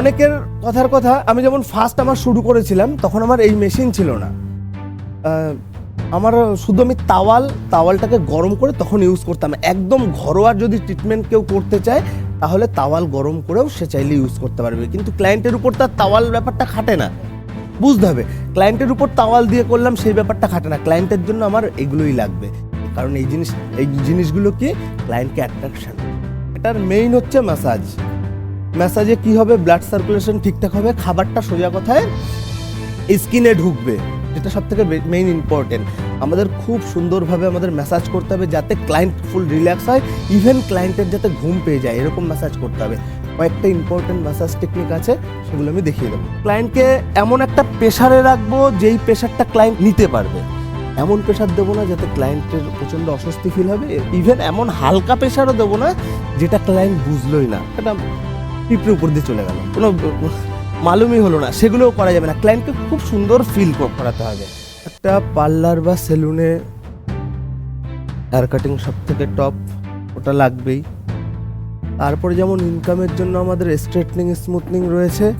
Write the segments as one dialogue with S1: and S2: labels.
S1: অনেকের কথার কথা, আমি যেমন ফার্স্ট আমার শুরু করেছিলাম, তখন আমার এই মেশিন ছিল না। আমার শুধু আমি তাওয়াল তাওয়ালটাকে গরম করে তখন ইউজ করতাম। একদম ঘরোয়া যদি ট্রিটমেন্ট কেউ করতে চায়, তাহলে তাওয়াল গরম করেও সে চাইলে ইউজ করতে পারবে। কিন্তু ক্লায়েন্টের উপর তার তাওয়াল ব্যাপারটা খাটে না। বুঝতে হবে ক্লায়েন্টের উপর তাওয়াল দিয়ে করলাম, সেই ব্যাপারটা খাটে না। ক্লায়েন্টের জন্য আমার এগুলোই লাগবে। কারণ এই জিনিস, এই জিনিসগুলো কি ক্লায়েন্টকে অ্যাট্রাকশন এটার মেইন হচ্ছে ম্যাসাজ ম্যাসাজে কি হবে ব্লাড সার্কুলেশন ঠিকঠাক হবে, খাবারটা সোজা কথায় স্কিনে ঢুকবে, যেটা সব থেকে মেইন ইম্পর্টেন্ট আমাদের খুব সুন্দরভাবে আমাদের ম্যাসাজ করতে হবে যাতে ক্লায়েন্ট ফুল রিল্যাক্স হয় ইভেন ক্লায়েন্টের যাতে ঘুম পেয়ে যায়, এরকম ম্যাসাজ করতে হবে। কয়েকটা ইম্পর্টেন্ট ম্যাসাজ টেকনিক আছে, সেগুলো আমি দেখিয়ে দেবো। ক্লায়েন্টকে এমন একটা প্রেশারে রাখব, যেই প্রেশারটা ক্লায়েন্ট নিতে পারবে। এমন প্রেশার দেবো না যাতে ক্লায়েন্টের প্রচণ্ড অস্বস্তি ফিল হবে ইভেন এমন হালকা প্রেশারও দেবো না যেটা ক্লায়েন্ট বুঝলোই না। এটা পিঁপড়ে উপর দিয়ে চলে গেল। কোনো মালুমই হলো না। সেগুলোও করা যাবে না। ক্লায়েন্টকে খুব সুন্দর ফিল করাতে হবে। একটা পার্লার বা সেলুনে হেয়ার কাটিং সব থেকে টপ ওটা লাগবেই। তারপরে যেমন ইনকামের জন্য আমাদের স্ট্রেটনিং স্মুথনিং রয়েছে,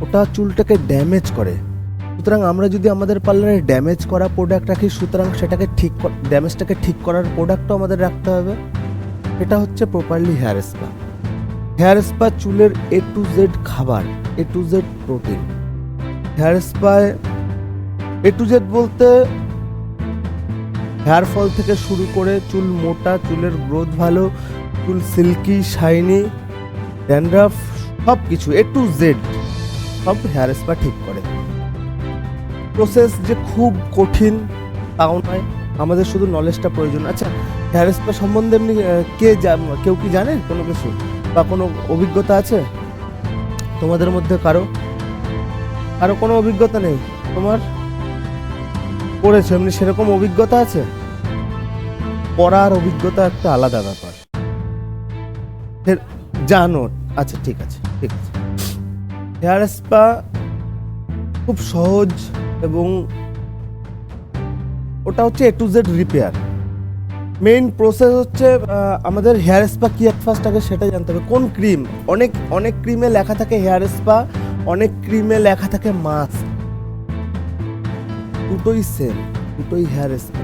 S1: ওটা চুলটাকে ড্যামেজ করে। সুতরাং আমরা যদি আমাদের পার্লারে ড্যামেজ করা প্রোডাক্ট রাখি, সুতরাং সেটাকে ঠিক ড্যামেজটাকে ঠিক করার প্রোডাক্টও আমাদের রাখতে হবে। এটা হচ্ছে properly hair spa hair spa চুলের এ টু জেড খাবার A to Z protein hair স্পায় A to Z বলতে হেয়ার ফল থেকে শুরু করে চুল মোটা, চুলের গ্রোথ ভালো, চুল সিল্কি, শাইনি, ড্যান্ড্রাফ সব কিছু এ টু জেড সব হেয়ার স্পা ঠিক করে। প্রসেস যে খুব কঠিন, তাও নয়, আমাদের শুধু নলেজটা প্রয়োজন। আচ্ছা হেয়ার স্পা সম্বন্ধে এমনি কে কেউ কি জানে কোনো কিছু? বা কোনো অভিজ্ঞতা আছে? তোমাদের মধ্যে কারও? কারও কোনো অভিজ্ঞতা নেই? তোমার? পড়েছো এমনি সেরকম অভিজ্ঞতা আছে? পড়ার অভিজ্ঞতা একটা আলাদা ব্যাপার। জানো আচ্ছা ঠিক আছে ঠিক আছে। হেয়ার স্পা খুব সহজ এবং ওটা হচ্ছে A to Z repair main process হচ্ছে আমাদের হেয়ার স্পা কি ফার্স্ট আগে সেটা জানতে হবে। কোন ক্রিম অনেক অনেক ক্রিমে লেখা থাকে হেয়ার স্পা অনেক ক্রিমে লেখা থাকে মাস্ক দুটোই সেম দুটোই হেয়ার স্পা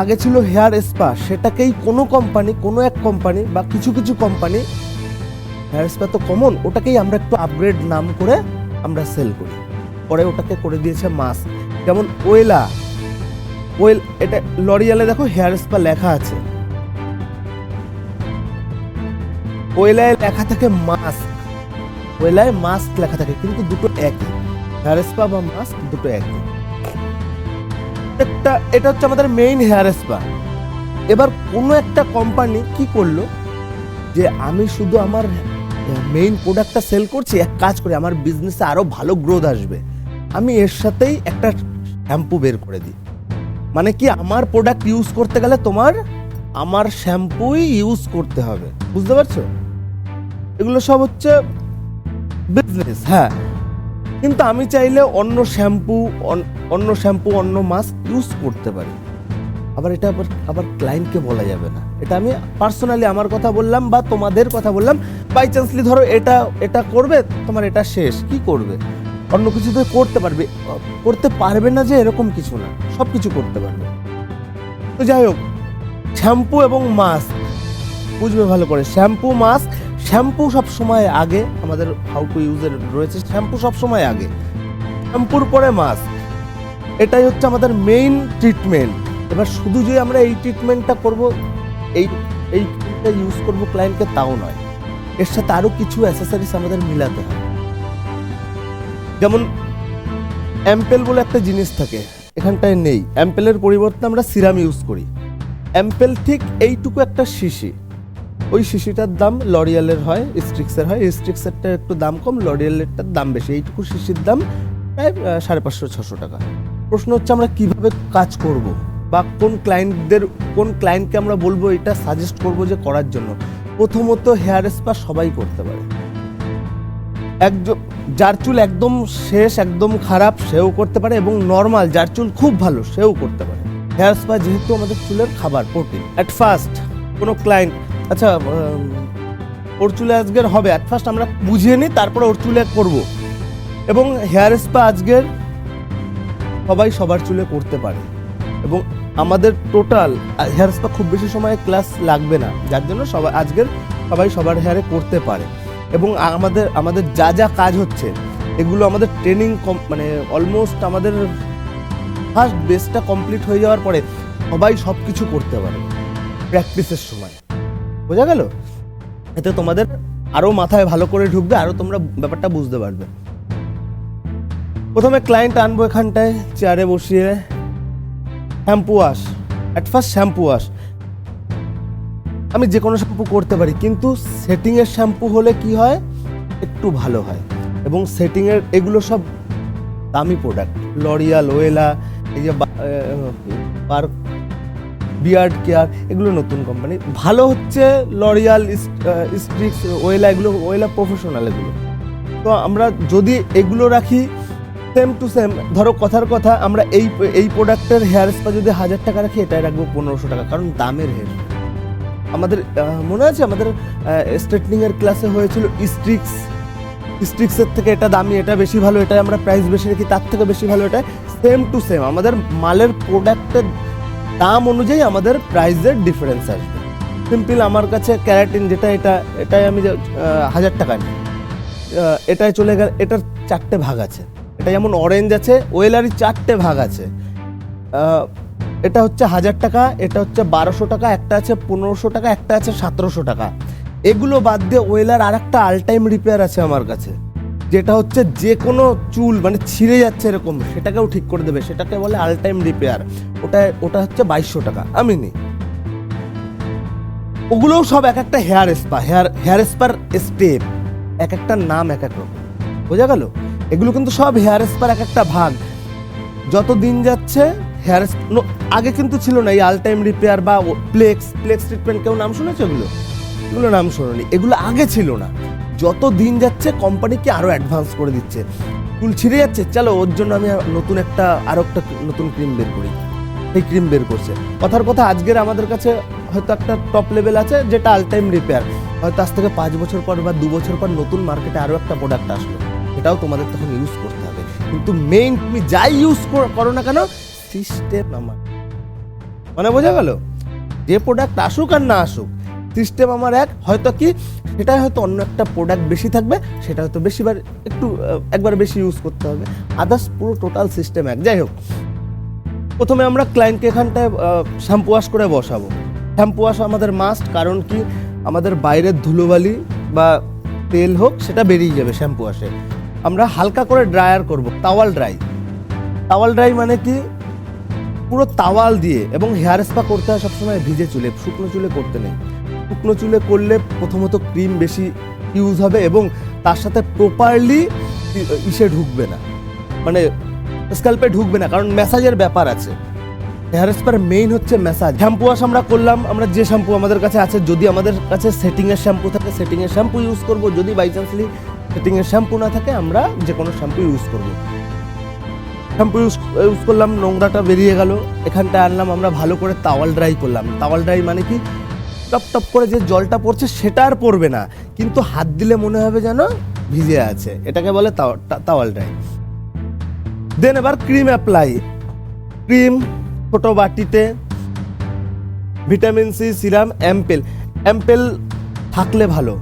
S1: আগে ছিল হেয়ার স্পা সেটাকেই কোনো কোম্পানি কোনো এক কোম্পানি বা কিছু কিছু কোম্পানি হেয়ার স্পা তো কমন ওটাকেই আমরা একটু আপগ্রেড নাম করে আমরা সেল করি। পরে ওটাকে করে দিয়েছে মাস্ক যেমন ওয়েলা ওয়েল, এটা লরিয়ালে দেখো হেয়ার স্পা লেখা আছে। ওয়েলায় লেখা থাকে মাস্ক। ওয়েলায় মাস্ক লেখা থাকে, কিন্তু দুটো একই। হেয়ার স্পা বা মাস্ক দুটো একই। একটা, এটা হচ্ছে আমাদের মেইন হেয়ার স্পা। এবার কোনো একটা কোম্পানি কি করল? যে আমি শুধু আমার মেইন প্রোডাক্টটা সেল করছি, এক কাজ করে, আমার বিজনেসে আরও ভালো গ্রোথ আসবে। আমি এর সাথেই একটা শ্যাম্পু বের করে দিই। মানে কি আমার প্রোডাক্ট ইউজ করতে গেলে তোমার আমার শ্যাম্পুই ইউজ করতে হবে, বুঝতে পারছ? এগুলো সব হচ্ছে বিজনেস হ্যাঁ। কিন্তু আমি চাইলে অন্য শ্যাম্পু অন্য শ্যাম্পু অন্য মাস্ক ইউজ করতে পারি। আবার এটা আবার আবার ক্লায়েন্টকে বলা যাবে না। এটা আমি পার্সোনালি আমার কথা বললাম বা তোমাদের কথা বললাম। বাই চান্সলি ধরো এটা এটা করবে, তোমার এটা শেষ, কি করবে? অন্য কিছু তো করতে পারবে করতে পারবে না যে এরকম কিছু না। সব কিছু করতে পারবে। তো যাই হোক, শ্যাম্পু এবং মাস্ক বুঝবে ভালো করে। শ্যাম্পু মাস্ক শ্যাম্পু সব সময় আগে, আমাদের হাউ টু ইউজের রয়েছে, শ্যাম্পু সব সময় আগে। শ্যাম্পুর পরে মাস্ক এটাই হচ্ছে আমাদের মেইন ট্রিটমেন্ট এবার শুধু যে আমরা এই ট্রিটমেন্টটা করব, এই এই ইউজ করব ক্লায়েন্টকে তাও নয়। এর সাথে আরও কিছু অ্যাসেসরিজ আমাদের মিলাতে হয় যেমন অ্যাম্পেল বলে একটা জিনিস থাকে। এখানটায় নেই। অ্যাম্পেলের পরিবর্তে আমরা সিরাম ইউজ করি। অ্যাম্পেল ঠিক এইটুকু একটা শিশি। ওই শিশিটার দাম লরিয়ালের হয় স্ট্রিক্সের হয়। স্ট্রিক্সেরটা একটু দাম কম লরিয়ালেরটার দাম বেশি। এইটুকু শিশির দাম প্রায় সাড়ে পাঁচশো, ছশো টাকা। প্রশ্ন হচ্ছে আমরা কীভাবে কাজ করব বা কোন ক্লায়েন্টদের কোন ক্লায়েন্টকে আমরা বলব, এটা সাজেস্ট করব যে করার জন্য। প্রথমত হেয়ার স্পা সবাই করতে পারে। একজন যার চুল একদম শেষ, একদম খারাপ, সেও করতে পারে এবং নর্মাল যার চুল খুব ভালো, সেও করতে পারে। হেয়ার স্পা যেহেতু আমাদের চুলের খাবার প্রোটিন অ্যাট ফার্স্ট কোনো ক্লায়েন্ট আচ্ছা ওর চুলে আজকের হবে অ্যাট ফার্স্ট আমরা বুঝিয়ে নিই, তারপরে ওর চুলে করব। এবং হেয়ার স্পা আজকের সবাই সবার চুলে করতে পারে। এবং আমাদের টোটাল হেয়ার স্পা খুব বেশি সময় ক্লাস লাগবে না, যার জন্য সবাই, আজকের সবাই সবার হেয়ারে করতে পারে। এবং আমাদের আমাদের যা যা কাজ হচ্ছে, এগুলো আমাদের ট্রেনিং মানে অলমোস্ট আমাদের ফার্স্ট বেসটা কমপ্লিট হয়ে যাওয়ার পরে সবাই সব কিছু করতে পারে প্র্যাকটিসের সময়। বোঝা গেল? এতে তোমাদের আরও মাথায় ভালো করে ঢুকবে আরও তোমরা ব্যাপারটা বুঝতে পারবে। প্রথমে ক্লায়েন্ট আনব এখানটায় চেয়ারে বসিয়ে। Shampoo wash at first shampoo wash আমি যে কোনো শ্যাম্পু করতে পারি, কিন্তু সেটিংয়ের শ্যাম্পু হলে কি হয়? একটু ভালো হয়। এবং সেটিংয়ের এগুলো সব দামি প্রোডাক্ট লরিয়াল ওয়েলা এই যে পার্ক বিয়ার্ড কেয়ার এগুলো নতুন কোম্পানি ভালো হচ্ছে লরিয়াল স্ট্রিক্স ওয়েলা এগুলো ওয়েলা প্রফেশনাল এগুলো। তো আমরা যদি এগুলো রাখি সেম টু সেম ধরো কথার কথা, আমরা এই এই প্রোডাক্টের হেয়ার স্পা যদি হাজার টাকা রাখি, এটাই রাখব পনেরোশো টাকা। কারণ দামের হেয়ার আমাদের মনে আছে আমাদের স্ট্রেটনিং এর ক্লাসে হয়েছিল স্ট্রিক্স স্ট্রিক্সের থেকে এটা দামি, এটা বেশি ভালো এটা আমরা প্রাইস বেশি রাখি তার থেকে বেশি ভালো এটা সেম টু সেম আমাদের মালের প্রোডাক্টের দাম অনুযায়ী আমাদের প্রাইসের ডিফারেন্স আসবে। সিম্পল আমার কাছে ক্যারাটিন যেটা, এটা, এটাই আমি হাজার টাকা নিই এটাই চলে গেল, এটার চারটে ভাগ আছে। এটা যেমন অরেঞ্জ আছে ওয়েলারই চারটে ভাগ আছে। এটা হচ্ছে হাজার টাকা, এটা হচ্ছে বারোশো টাকা, একটা আছে পনেরোশো টাকা, একটা আছে সতেরোশো টাকা। এগুলো বাদ দিয়ে ওয়েলার আর একটা আল টাইম রিপেয়ার আছে আমার কাছে, যেটা হচ্ছে যে কোনো চুল মানে ছিঁড়ে যাচ্ছে এরকম, সেটাকেও ঠিক করে দেবে, সেটাকে বলে আল টাইম রিপেয়ার। ওটা ওটা হচ্ছে বাইশশো টাকা, আমি নিই। ওগুলোও সব এক একটা হেয়ার স্পা, হেয়ার হেয়ার স্পার স্টেপ, এক একটা নাম এক এক রকম। বোঝা গেল? এগুলো কিন্তু সব হেয়ার স্পার এক একটা ভাগ। যত দিন যাচ্ছে হেয়ার আগে কিন্তু ছিল না এই আল টাইম রিপেয়ার বা প্লেক্স প্লেক্স ট্রিটমেন্ট কেউ নাম শুনেছে এগুলো? এগুলো নাম শোনোনি। এগুলো আগে ছিল না। যত দিন যাচ্ছে কোম্পানিকে আরও অ্যাডভান্স করে দিচ্ছে। চুল ছিঁড়ে যাচ্ছে, চলো ওর জন্য আমি নতুন একটা আরও একটা নতুন ক্রিম বের করি। সেই ক্রিম বের করছে। কথার কথা, আজকের আমাদের কাছে হয়তো একটা টপ লেভেল আছে, যেটা আল টাইম রিপেয়ার হয়তো আজ থেকে পাঁচ বছর পর বা দু বছর পর নতুন মার্কেটে আরও একটা প্রোডাক্ট আসলো। এটাও তোমাদের তখন ইউজ করতে হবে। কিন্তু মেইন তুমি যাই ইউজ করো না কেন সিস্টেম আমার। মানে বোঝা গেল? যে প্রোডাক্ট আসুক আর না আসুক, সিস্টেম আমার এক, হয়তো কি সেটাই হয়তো অন্য একটা প্রোডাক্ট বেশি থাকবে, সেটা হয়তো বেশিবার একটু একবার বেশি ইউজ করতে হবে। আদার্স পুরো টোটাল সিস্টেম এক। যাই হোক, প্রথমে আমরা ক্লায়েন্টকে এখানটায় শ্যাম্পু ওয়াশ করে বসাবো। শ্যাম্পু ওয়াশ আমাদের মাস্ট কারণ কি আমাদের বাইরের ধুলোবালি বা তেল হোক, সেটা বেরিয়ে যাবে শ্যাম্পু ওয়াশে আমরা হালকা করে ড্রায়ার করব তাওয়াল ড্রাই তাওয়াল ড্রাই মানে কি? পুরো তাওয়াল দিয়ে এবং হেয়ার স্পা করতে হয় সবসময় ভিজে চুলে, শুকনো চুলে করতে নেই। শুকনো চুলে করলে প্রথমত ক্রিম বেশি ইউজ হবে এবং তার সাথে প্রপারলি ইসে ঢুকবে না। মানে স্ক্যাল্পে ঢুকবে না, কারণ ম্যাসাজের ব্যাপার আছে। হেয়ার স্পার মেইন হচ্ছে ম্যাসাজ শ্যাম্পু ওয়াশ আমরা করলাম, আমরা যে শ্যাম্পু আমাদের কাছে আছে, যদি আমাদের কাছে সেটিংয়ের শ্যাম্পু থাকে সেটিংয়ের শ্যাম্পু ইউজ করব। যদি বাই চান্সলি সেটিংয়ের শ্যাম্পু না থাকে, আমরা যে কোনো শ্যাম্পু ইউজ করব। শ্যাম্পু ইউজ ইউজ করলাম, নোংরাটা বেরিয়ে গেল। এখানটা আনলাম, আমরা ভালো করে তাওয়াল ড্রাই করলাম। তাওয়াল ড্রাই মানে কি? টপ টপ করে যে জলটা পড়ছে, সেটা আর পড়বে না। কিন্তু হাত দিলে মনে হবে যেন ভিজে আছে। এটাকে বলে তাও- তাওয়াল ড্রাই দেন এবার ক্রিম অ্যাপ্লাই ক্রিম ছোট বাটিতে vitamin C serum ampoule ampoule থাকলে ভালো।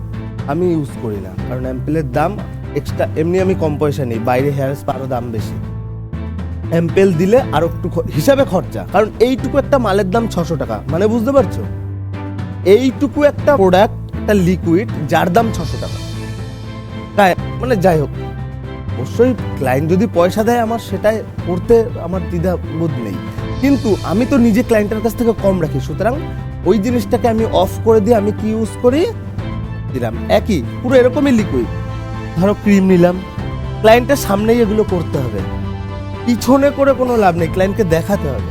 S1: আমি ইউজ করি না। কারণ অ্যাম্পেলের দাম এক্সট্রা এমনি আমি কম পয়সা নিই। বাইরে হেয়ার স্পারও দাম বেশি। অ্যাম্পেল দিলে আর একটু হিসাবে খরচা। কারণ এইটুকু একটা মালের দাম ছশো টাকা। মানে বুঝতে পারছ? এইটুকু একটা প্রোডাক্ট একটা লিকুইড যার দাম ছশো টাকা। তাই মানে যাই হোক। অবশ্যই ক্লায়েন্ট যদি পয়সা দেয় আমার, সেটাই করতে আমার দ্বিধা বোধ নেই। কিন্তু আমি তো নিজে ক্লায়েন্টের কাছ থেকে কম রাখি। সুতরাং ওই জিনিসটাকে আমি অফ করে দিয়ে আমি কি ইউজ করি? দিলাম। একই, পুরো এরকমই লিকুইড ধরো ক্রিম নিলাম। ক্লায়েন্টের সামনেই এগুলো করতে হবে। পিছনে করে কোনো লাভ নেই ক্লায়েন্টকে দেখাতে হবে।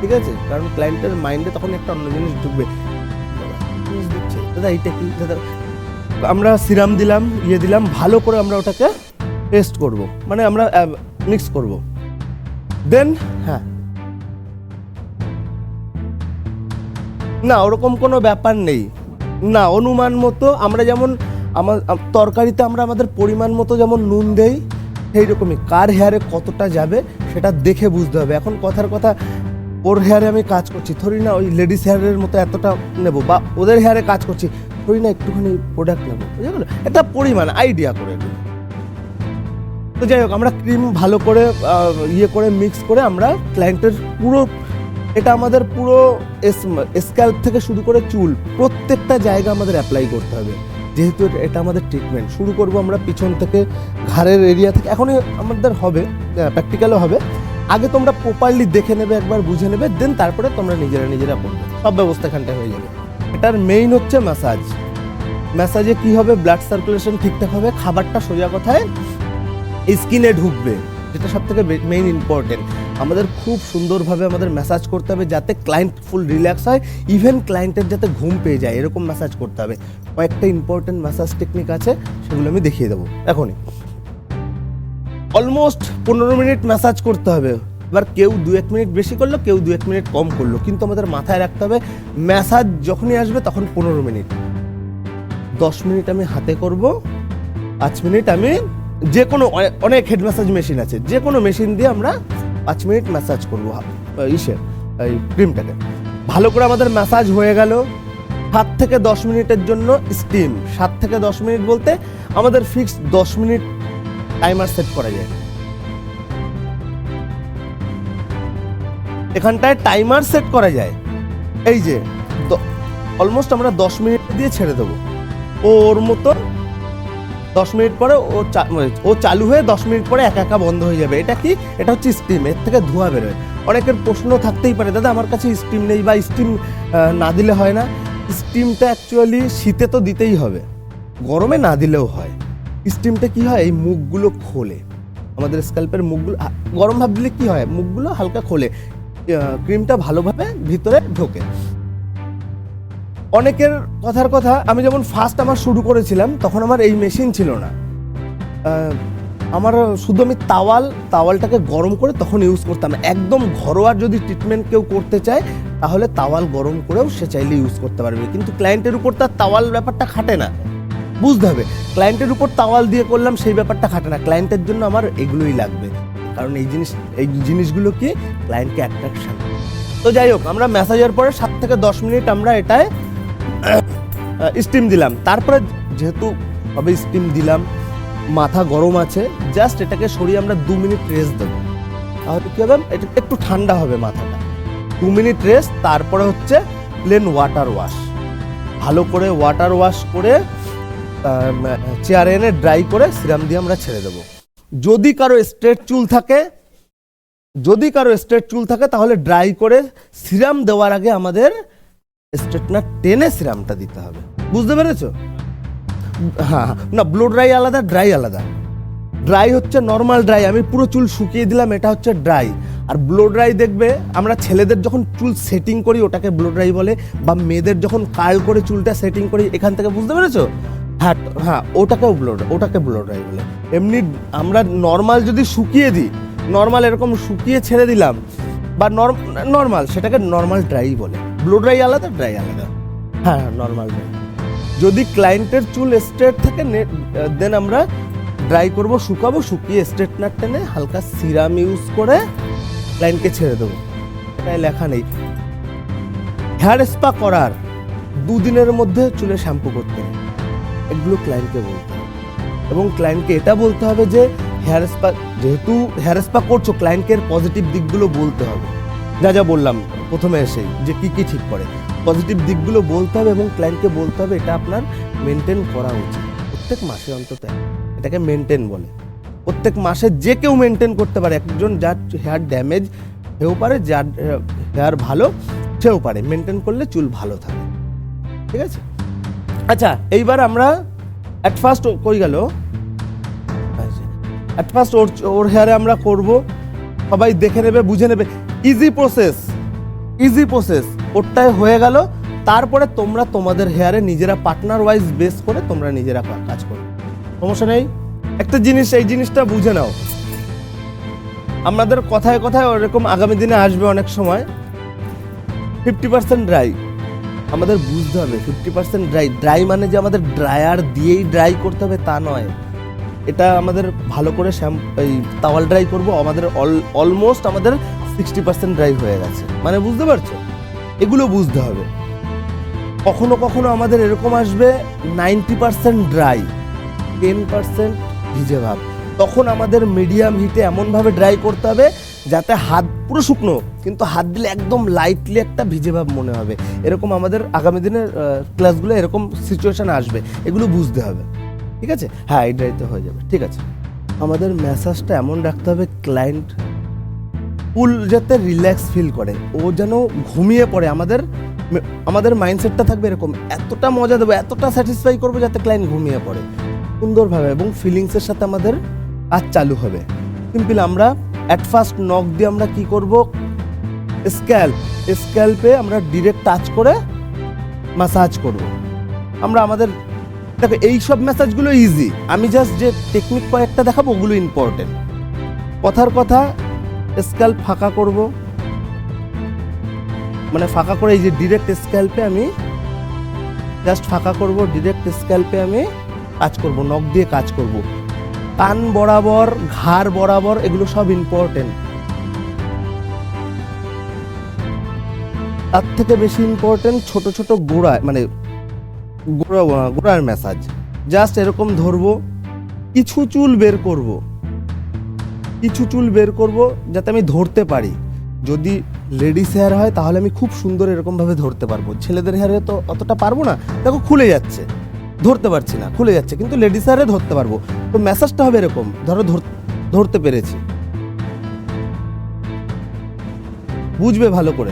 S1: ঠিক আছে? কারণ ক্লায়েন্টের মাইন্ডে তখন একটা অন্য জিনিস ঢুকবে। দাদা, এইটা কি? দাদা, আমরা সিরাম দিলাম ইয়ে দিলাম, ভালো করে আমরা ওটাকে টেস্ট করব। মানে আমরা মিক্স করব। দেন হ্যাঁ। না, ওরকম কোনো ব্যাপার নেই। না, অনুমান মতো আমরা যেমন আমার তরকারিতে আমরা আমাদের পরিমাণ মতো যেমন নুন দেই সেই রকমই কার হেয়ারে কতটা যাবে সেটা দেখে বুঝতে হবে। এখন কথার কথা, ওর হেয়ারে আমি কাজ করছি। থরি না ওই লেডিস হেয়ারের মতো এতটা নেব বা ওদের হেয়ারে কাজ করছি থরি না একটুখানি প্রোডাক্ট নেব। বুঝে একটা পরিমাণ আইডিয়া করে তো যাই হোক, আমরা ক্রিম ভালো করে ইয়ে করে মিক্স করে আমরা ক্লায়েন্টের পুরো, এটা আমাদের পুরো স্ক্যাল্প থেকে শুরু করে চুল, প্রত্যেকটা জায়গা আমাদের অ্যাপ্লাই করতে হবে। যেহেতু এটা- আমাদের ট্রিটমেন্ট শুরু করব আমরা পিছন থেকে ঘাড়ের এরিয়া থেকে। এখনই আমাদের হবে প্র্যাকটিক্যালও হবে। আগে তোমরা প্রপারলি দেখে নেবে, একবার বুঝে নেবে দেন তারপরে তোমরা নিজেরা নিজেরা করবে। সব ব্যবস্থা এখানটায় হয়ে যাবে। এটার মেইন হচ্ছে ম্যাসাজ ম্যাসাজে কি হবে? ব্লাড সার্কুলেশন ঠিকঠাক হবে, খাবারটা সোজা কথায় স্কিনে ঢুকবে। যেটা সব থেকে মেইন ইম্পর্টেন্ট আমাদের খুব সুন্দরভাবে আমাদের ম্যাসাজ করতে হবে যাতে ক্লায়েন্ট ফুল রিল্যাক্স হয় ইভেন ক্লায়েন্টের যাতে ঘুম পেয়ে যায়, এরকম ম্যাসাজ করতে হবে। কয়েকটা ইম্পর্টেন্ট ম্যাসাজ টেকনিক আছে, সেগুলো আমি দেখিয়ে দেবো। এখনই। অলমোস্ট পনেরো মিনিট ম্যাসাজ করতে হবে। এবার কেউ দু এক মিনিট বেশি করল, কেউ দু এক মিনিট কম করল। কিন্তু আমাদের মাথায় রাখতে হবে ম্যাসাজ যখনই আসবে তখন পনেরো মিনিট। দশ মিনিট আমি হাতে করব, পাঁচ মিনিট আমি যে কোনো অনেক হেড ম্যাসাজ মেশিন আছে যে কোনো মেশিন দিয়ে আমরা পাঁচ মিনিট ম্যাসাজ করব ইসে, এই ক্রিমটাকে ভালো করে আমাদের ম্যাসাজ হয়ে গেল। সাত থেকে দশ মিনিটের জন্য স্টিম সাত থেকে দশ মিনিট বলতে আমাদের ফিক্সড দশ মিনিট টাইমার সেট করা যায়। এখানটায় টাইমার সেট করা যায়। এই যে অলমোস্ট আমরা দশ মিনিট দিয়ে ছেড়ে দেবো। ওর মতো দশ মিনিট পরে ও মানে ও চালু হয়ে দশ মিনিট পরে একা একা বন্ধ হয়ে যাবে। এটা কি? এটা হচ্ছে স্টিম এর থেকে ধোঁয়া বেরোয়। অনেকের প্রশ্ন থাকতেই পারে, দাদা, আমার কাছে স্টিম নেই বা স্টিম না দিলে হয় না। স্টিমটা অ্যাকচুয়ালি শীতে তো দিতেই হবে, গরমে না দিলেও হয়। স্টিমটা কি হয়? এই মুখগুলো খোলে। আমাদের স্ক্যাল্পের মুখগুলো গরম ভাব দিলে কী হয়? মুখগুলো হালকা খোলে। ক্রিমটা ভালোভাবে ভিতরে ঢোকে। অনেকের কথার কথা, আমি যেমন ফার্স্ট আমার শুরু করেছিলাম, তখন আমার এই মেশিন ছিল না। আমার শুধু আমি তাওয়াল তাওয়ালটাকে গরম করে তখন ইউজ করতাম একদম ঘরোয়া যদি ট্রিটমেন্ট কেউ করতে চায়, তাহলে তাওয়াল গরম করেও সে চাইলে ইউজ করতে পারবে। কিন্তু ক্লায়েন্টের উপর তার তাওয়াল ব্যাপারটা খাটে না। বুঝতে হবে ক্লায়েন্টের উপর তাওয়াল দিয়ে করলাম, সেই ব্যাপারটা খাটে না। ক্লায়েন্টের জন্য আমার এগুলোই লাগবে। কারণ এই জিনিস, এই জিনিসগুলো কি? ক্লায়েন্টকে অ্যাট্রাকশন তো যাই হোক, আমরা ম্যাসাজের পরে সাত থেকে দশ মিনিট আমরা এটায় স্টিম দিলাম। তারপরে যেহেতু সবে স্টিম দিলাম, মাথা গরম আছে জাস্ট এটাকে সরিয়ে আমরা দু মিনিট রেস্ট দেবো। তাহলে কি হবে? এটা একটু ঠান্ডা হবে মাথাটা। দু মিনিট রেস্ট তারপরে হচ্ছে প্লেন ওয়াটার ওয়াশ ভালো করে ওয়াটার ওয়াশ করে চেয়ারে এনে ড্রাই করে সিরাম দিয়ে আমরা ছেড়ে দেবো। যদি কারও স্ট্রেট চুল থাকে, যদি কারও স্ট্রেট চুল থাকে, তাহলে ড্রাই করে সিরাম দেওয়ার আগে আমাদের স্ট্রেটনার টেনে সিরামটা দিতে হবে। বুঝতে পেরেছ? হ্যাঁ না ব্লো ড্রাই আলাদা ড্রাই আলাদা। ড্রাই হচ্ছে নর্মাল ড্রাই, আমি পুরো চুল শুকিয়ে দিলাম, এটা হচ্ছে ড্রাই। আর ব্লো ড্রাই দেখবে, আমরা ছেলেদের যখন চুল সেটিং করি, ওটাকে ব্লো ড্রাই বলে, বা মেয়েদের যখন কার্ল করে চুলটা সেটিং করি, এখান থেকে বুঝতে পেরেছ? হ্যাঁ হ্যাঁ ওটাকেও ব্লো ওটাকে ব্লো ড্রাই বলে। এমনি আমরা নর্মাল যদি শুকিয়ে দিই, নর্মাল এরকম শুকিয়ে ছেড়ে দিলাম বা নর্মাল সেটাকে নর্মাল ড্রাই বলে। ব্লো ড্রাই আলাদা ড্রাই আলাদা। হ্যাঁ নর্মাল ড্রাই যদি ক্লায়েন্টের চুল স্ট্রেট থাকে দেন আমরা ড্রাই করব, শুকাবো, শুকিয়ে স্ট্রেটনার টেনে হালকা সিরাম ইউজ করে ক্লায়েন্টকে ছেড়ে দেবো। এটাই লেখা নেই। হেয়ার স্পা করার দুদিনের মধ্যে চুলে শ্যাম্পু করতে এগুলো ক্লায়েন্টকে বলতে এবং ক্লায়েন্টকে এটা বলতে হবে যে হেয়ার স্পা যেহেতু হেয়ার স্পা করছ ক্লায়েন্টকে পজিটিভ দিকগুলো বলতে হবে। যা যা বললাম, প্রথমে এসেই যে কি কি ঠিক করে। পজিটিভ দিকগুলো বলতে হবে এবং ক্লায়েন্টকে বলতে হবে, এটা আপনার মেনটেন করা উচিত। প্রত্যেক মাসে অন্তত এটাকে মেনটেন বলে। প্রত্যেক মাসে যে কেউ মেনটেন করতে পারে, একজন যার হেয়ার ড্যামেজ সেও পারে, যার হেয়ার ভালো সেও পারে। মেনটেন করলে চুল ভালো থাকে। ঠিক আছে? আচ্ছা এইবার আমরা অ্যাট ফার্স্ট কই গেল? অ্যাট ফার্স্ট ওর ওর হেয়ারে আমরা করব। সবাই দেখে নেবে, বুঝে নেবে। ইজি প্রসেস ইজি প্রসেস ওরটাই হয়ে গেল। তারপরে তোমরা তোমাদের হেয়ারে নিজেরা পার্টনার ওয়াইজ বেস করে তোমরা নিজেরা কাজ করো। সমস্যা নেই? একটা জিনিস, এই জিনিসটা বুঝে নাও। আমাদের কথায় কথায় ওরকম আগামী দিনে আসবে অনেক সময়। ফিফটি পার্সেন্ট ড্রাই আমাদের বুঝতে হবে ফিফটি পার্সেন্ট ড্রাই ড্রাই মানে যে আমাদের ড্রায়ার দিয়েই ড্রাই করতে হবে, তা নয়। এটা আমাদের ভালো করে শ্যাম এই তাওয়াল ড্রাই করব, আমাদের অল অলমোস্ট আমাদের সিক্সটি পার্সেন্ট ড্রাই হয়ে গেছে। মানে বুঝতে পারছ? এগুলো বুঝতে হবে। কখনো কখনো আমাদের এরকম আসবে ninety percent dry ten percent ভিজে ভাব। তখন আমাদের মিডিয়াম হিটে এমনভাবে ড্রাই করতে হবে যাতে হাত পুরো শুকনো, কিন্তু হাত দিলে একদম লাইটলি একটা ভিজে ভাব মনে হবে। এরকম আমাদের আগামী দিনের ক্লাসগুলো এরকম সিচুয়েশান আসবে। এগুলো বুঝতে হবে। ঠিক আছে? হ্যাঁ এই ড্রাইতে হয়ে যাবে, ঠিক আছে? আমাদের ম্যাসাজটা এমন রাখতে হবে ক্লায়েন্ট ফুল যাতে রিল্যাক্স ফিল করে। ও যেন ঘুমিয়ে পড়ে। আমাদের আমাদের মাইন্ডসেটটা থাকবে এরকম। এতটা মজা দেবো, এতটা স্যাটিসফাই করব যাতে ক্লায়েন্ট ঘুমিয়ে পড়ে। সুন্দরভাবে এবং ফিলিংসের সাথে আমাদের কাজ চালু হবে। সিম্পল আমরা অ্যাট ফার্স্ট নক দিয়ে আমরা কি করব? স্ক্যাল্প স্ক্যাল্পে আমরা ডিরেক্ট টাচ করে মাসাজ করব। আমরা আমাদের দেখো, এই সব ম্যাসাজগুলো ইজি আমি জাস্ট যে টেকনিক কয়েকটা দেখাবো, ওগুলো ইম্পর্টেন্ট কথার কথা স্ক্যাল্প ফাঁকা করব। মানে ফাঁকা করে এই যে ডিরেক্ট স্ক্যাল্পে আমি জাস্ট ফাঁকা করব ডিরেক্ট স্ক্যাল্পে আমি কাজ করব, নখ দিয়ে কাজ করব। কান বরাবর, ঘাড় বরাবর, এগুলো সব ইম্পর্টেন্ট তার থেকে বেশি ইম্পর্টেন্ট ছোট ছোট গোড়ায় মানে গোড়া, গোড়ার ম্যাসাজ জাস্ট এরকম ধরবো, কিছু চুল বের করব। কিছু চুল বের করব যাতে আমি ধরতে পারি। যদি লেডিস হেয়ার হয়, তাহলে আমি খুব সুন্দর এরকমভাবে ধরতে পারব। ছেলেদের হেয়ারে তো অতটা পারব না। দেখো, খুলে যাচ্ছে। ধরতে পারছি না, খুলে যাচ্ছে। কিন্তু লেডিস হেয়ারে ধরতে পারব। তো ম্যাসাজটা হবে এরকম। ধরো, ধর- ধরতে পেরেছি। বুঝবে ভালো করে।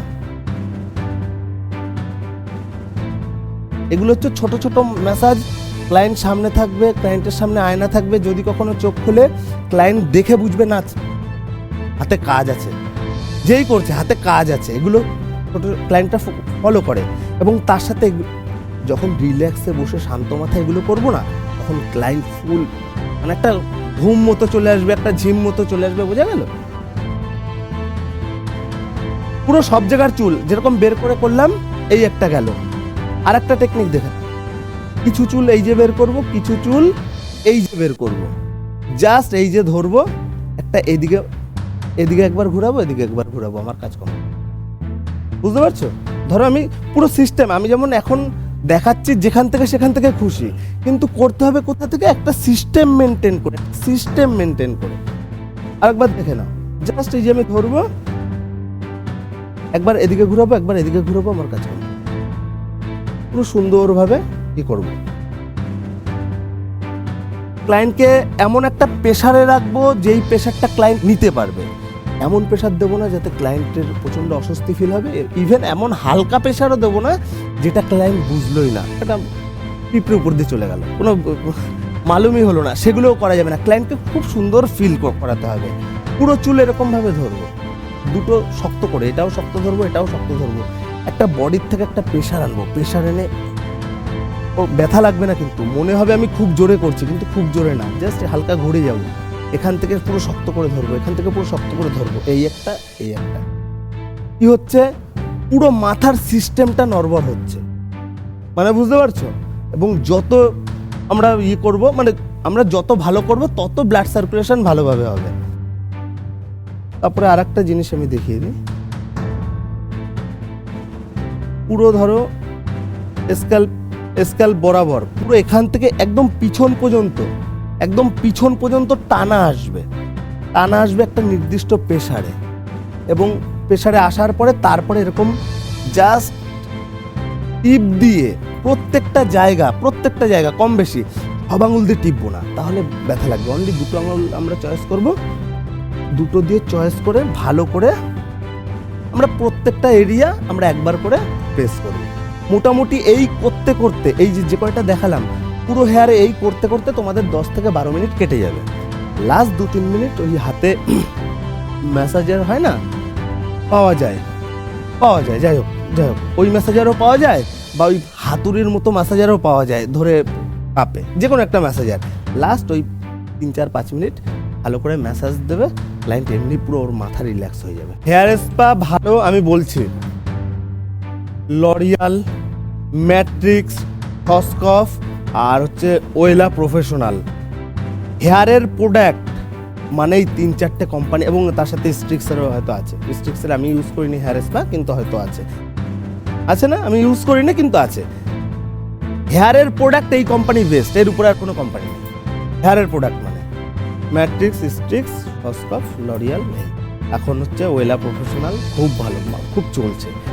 S1: এগুলো হচ্ছে ছোট ছোট মেসাজ ক্লায়েন্ট সামনে থাকবে ক্লায়েন্টের সামনে আয়না থাকবে, যদি কখনো চোখ খুলে ক্লায়েন্ট দেখে বুঝবে না, হাতে কাজ আছে। যেই করছে, হাতে কাজ আছে। এগুলো ক্লায়েন্টটা ফলো করে। এবং তার সাথে যখন রিল্যাক্সে বসে শান্ত মাথায় এগুলো করব না, তখন ক্লায়েন্ট ফুল মানে একটা ঘুম মতো চলে আসবে, একটা ঝিম মতো চলে আসবে, বোঝা গেল? পুরো সব জায়গার চুল, যেরকম বের করে করলাম, এই একটা গেল। আর একটা টেকনিক দেখে কিছু চুল এই যে বের করব, কিছু চুল এই যে বের করব। জাস্ট এই যে ধরবো, একটা এদিকে এদিকে একবার ঘোরাবো, এদিকে একবার ঘোরাবো, আমার কাজ কম বুঝতে পারছ? ধরো আমি পুরো সিস্টেম আমি যেমন এখন দেখাচ্ছি যেখান থেকে সেখান থেকে খুশি, কিন্তু করতে হবে কোথা থেকে? একটা সিস্টেম মেনটেন করে সিস্টেম মেনটেন করে। আরেকবার দেখে নাও। জাস্ট এই যে আমি ধরবো, একবার এদিকে ঘুরাবো, একবার এদিকে ঘুরাবো, আমার কম পুরো সুন্দরভাবে ই করব। ক্লায়েন্টকে এমন একটা প্রেশারে রাখব, যেই প্রেশারটা ক্লায়েন্ট নিতে পারবে। এমন প্রেশার দেবো না যাতে ক্লায়েন্টের প্রচণ্ড অস্বস্তি ফিল হবে ইভেন এমন হালকা প্রেশারও দেবো না যেটা ক্লায়েন্ট বুঝলোই না। এটা পিঁপড়ে উপর দিয়ে চলে গেল। কোনো মালুমই হলো না, সেগুলোও করা যাবে না। ক্লায়েন্টকে খুব সুন্দর ফিল করাতে হবে। পুরো চুল এরকমভাবে ধরবো। দুটো শক্ত করে, এটাও শক্ত ধরবো, এটাও শক্ত ধরবো। একটা বডির থেকে একটা প্রেশার আনব। প্রেশার এনে ও ব্যথা লাগবে না কিন্তু। মনে হবে আমি খুব জোরে করছি, কিন্তু খুব জোরে না। জাস্ট হালকা ঘুরে যাব। এখান থেকে পুরো শক্ত করে ধরবো, এখান থেকে পুরো শক্ত করে ধরবো। এই একটা এই একটা। কি হচ্ছে? পুরো মাথার সিস্টেমটা নর্বর হচ্ছে। মানে বুঝতে পারছ? এবং যত আমরা ইয়ে করব মানে আমরা যত ভালো করব, তত ব্লাড সার্কুলেশন ভালোভাবে হবে। তারপরে আর একটা জিনিস আমি দেখিয়ে দিই। পুরো ধরো স্ক্যাল স্ক্যাল বরাবর, পুরো এখান থেকে একদম পিছন পর্যন্ত, একদম পিছন পর্যন্ত টানা আসবে। টানা আসবে একটা নির্দিষ্ট প্রেশারে এবং প্রেশারে আসার পরে তারপরে এরকম জাস্ট টিপ দিয়ে প্রত্যেকটা জায়গা প্রত্যেকটা জায়গা কম বেশি, সব আঙুল দিয়ে টিপবো না। তাহলে ব্যথা লাগবে। অনলি দুটো আঙুল আমরা চয়েস করব। দুটো দিয়ে চয়েস করে ভালো করে আমরা প্রত্যেকটা এরিয়া আমরা একবার করে প্রেস করব। মোটামুটি এই করতে করতে, এই যে যে কয়টা দেখালাম, পুরো হেয়ারে এই করতে করতে তোমাদের দশ থেকে বারো মিনিট কেটে যাবে। লাস্ট দু তিন মিনিট ওই হাতে ম্যাসাজার হয় না? পাওয়া যায়। পাওয়া যায়, যাই হোক যাই হোক। ওই ম্যাসাজারও পাওয়া যায় বা ওই হাতুড়ির মতো ম্যাসাজারও পাওয়া যায় ধরে কাপে যে কোনো একটা ম্যাসাজার লাস্ট ওই তিন, চার, পাঁচ মিনিট ভালো করে ম্যাসাজ দেবে ক্লায়েন্ট এমনি পুরো ওর মাথা রিল্যাক্স হয়ে যাবে। হেয়ার স্পা ভালো, আমি বলছি। লরিয়াল, ম্যাট্রিক্স টসকফ আর হচ্ছে ওয়েলা প্রফেশনাল। হেয়ারের প্রোডাক্ট মানেই তিন চারটে কোম্পানি এবং তার সাথে স্ট্রিক্সেরও হয়তো আছে। স্ট্রিক্সের আমি ইউজ করিনি হেয়ার স্পা, কিন্তু হয়তো আছে। আছে না? আমি ইউজ করি না কিন্তু আছে। হেয়ারের প্রোডাক্ট এই কোম্পানি বেস্ট, এর উপরে আর কোনো কোম্পানি নেই। হেয়ারের প্রোডাক্ট মানে। ম্যাট্রিক্স, স্ট্রিক্স ফসকফ লরিয়াল নেই। এখন হচ্ছে ওয়েলা প্রফেশনাল খুব ভালো, খুব চলছে।